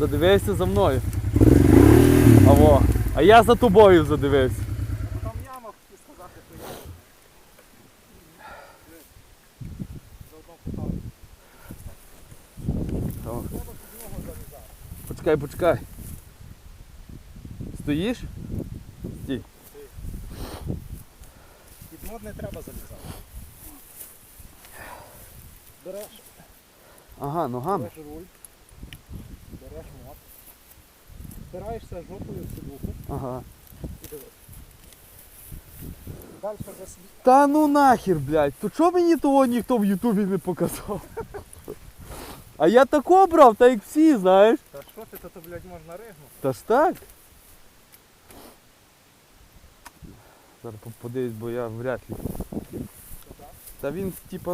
Задивився за мною. Аво. А я за тобою задивився. Там яма хотів сказати, що я. Заодно питав. Треба під залізати. Почекай, почекай. Стоїш? Стій. Під мод не треба залізати. Береш, Ага, ногами. береш руль, береш мод, впираєшся жопою в сідуху Ага. і дивись. Далі вже світ. Та ну нахер, блядь, то чого мені того ніхто в Ютубі не показав? А я тако брав, так як всі, знаєш. Та що ти, то, то блядь, можна ригнути. Та ж так. Зараз по- подивись, бо я вряд ли. Та він типа